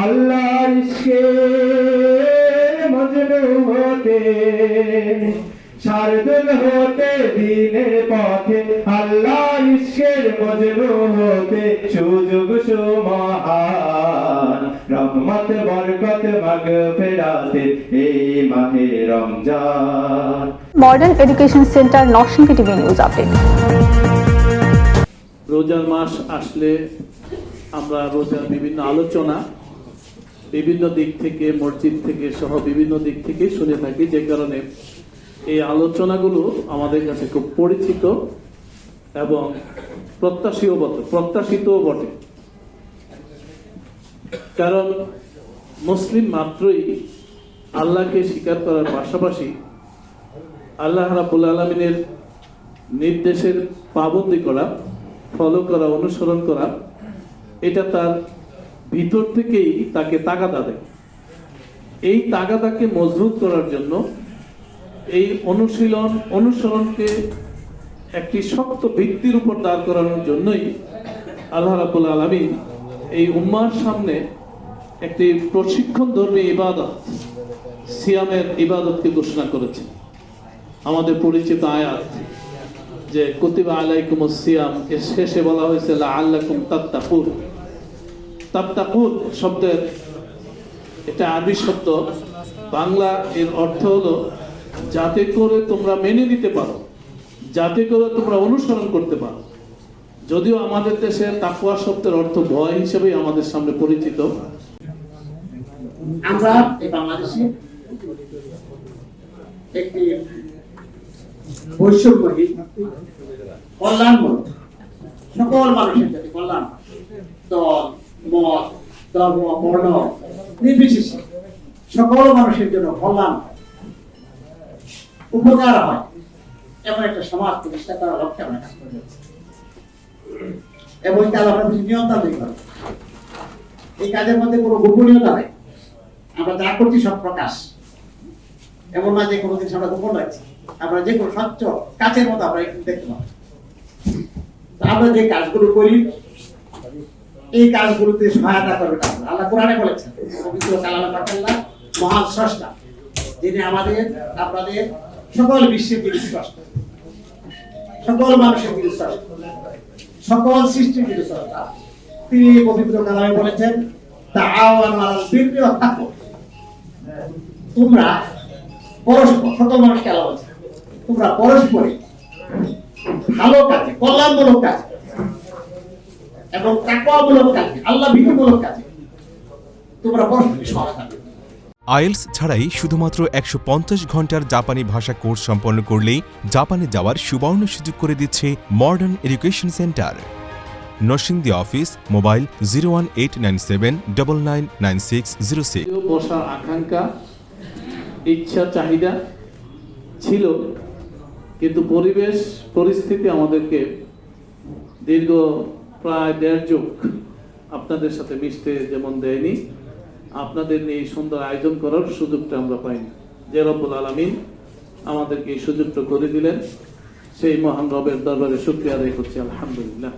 আল্লাহ মজনু হতে শারদুল হতে দিনের পথে আল্লাহ ইশকের মজনু হতে সুযোগ সুমহান রহমত বরকত মাগ ফেরাতে এই মাহে Ramzan. Modern education centre Narsingdi TV news update. রোজার মাস আসলে আমরা রোজার বিভিন্ন আলোচনা বিভিন্ন দিক থেকে, মসজিদ থেকে সহ বিভিন্ন দিক থেকে শুনে থাকি যে কারণে এই আলোচনাগুলো আমাদের কাছে খুব পরিচিত এবং প্রত্যাশীও বটে, প্রত্যাশিতও বটে। কারণ মুসলিম মাত্রই আল্লাহকে স্বীকার করার পাশাপাশি আল্লাহ রাবুল আলমিনের নির্দেশের পাবন্দি করা ফলো করা, অনুসরণ করা, এটা তার ভিতর থেকেই তাকে তাগাদা দেয়। এই তাগাদাকে মজবুত করার জন্য এই অনুশীলন, অনুসরণকে একটি শক্ত ভিত্তির উপর দাঁড় করানোর জন্যই আল্লাহ রাবুল আলমিন এই উম্মার সামনে একটি প্রশিক্ষণ ধর্মী ইবাদত, সিয়ামের ইবাদতকে ঘোষণা করেছে আমাদের পরিচিত আয়াত যে, কুতিবা আলাইকুম সিয়াম এর শেষে বলা হয়েছে আল্লাকুম তাত্তাকুন। তাত্তাকুন শব্দের এটা আরবি শব্দ বাংলা এর অর্থ হলো, যাতে করে তোমরা মেনে নিতে পারো, যাতে করে তোমরা অনুসরণ করতে পারো যদিও আমাদের দেশে তাকুয়া শব্দের অর্থ ভয় হিসেবেই আমাদের সামনে পরিচিত আমরা বাংলাদেশে একটি বৈষম্যহীন সকল মানুষের কল্যাণ। দল ধর্ম, বর্ণ নির্বিশেষে সকল মানুষের জন্য কল্যাণ উপকার হয়। এমন একটা সমাজ প্রতিষ্ঠা করার লক্ষ্যে আমরা কাজ করে। এবং তার আমরা কিছু নিয়ন্ত্রণ করে এই কাজের মধ্যে কোনো গোপনীয়তা নেই। আমরা যা করছি সব প্রকাশ। এমন না যে কোনো জিনিস আমরা গোপন রাখছি। আমরা যে কোনো স্বচ্ছ কাছের মতো আমরা দেখতে পাবো। আমরা যে কাজগুলো করি এই কাজগুলোতে সহায়তা করবে আল্লাহ আল্লাহ কোরআনে বলেছেন, পবিত্র কালাম পাঠাল্লাহ মহান স্রষ্টা, যিনি আমাদের, আপনাদের সকল বিশ্বের যিনি স্রষ্টা, সকল মানুষের যিনি স্রষ্টা, সকল সৃষ্টির যিনি স্রষ্টা, তিনি পবিত্র কালামে বলেছেন তোমরা পরস্পর সকল মানুষকে আল্লাহ বলছে তোমরা পরস্পরে ভালো কাজে, কল্যাণমূলক কাজে এবং তাকওয়ামূলক কাজে আল্লাহ ভীতিমূলক কাজে। তোমরা পরস্পর সহায়তা করবে আইএলস ছাড়াই শুধুমাত্র একশো পঞ্চাশ ঘণ্টার জাপানি ভাষা কোর্স সম্পন্ন করলেই জাপানে যাওয়ার সুবর্ণ সুযোগ করে দিচ্ছে modern education centre. Narsingdi office mobile zero one eight nine seven double nine nine six zero six. বসার আকাঙ্ক্ষা ইচ্ছা চাহিদা ছিল কিন্তু পরিবেশ পরিস্থিতি আমাদেরকে দীর্ঘ প্রায় দেড় যুগ আপনাদের সাথে মিশতে যেমন দেয়নি, আপনাদের নিয়ে এই সুন্দর আয়োজন করার সুযোগটা আমরা পাইনি। যে রব্বুল আলমিন আমাদেরকে এই সুযোগটা করে দিলেন, সেই মহান রবের দরবারে শুক্রিয়া আদায় করছি, আলহামদুলিল্লাহ।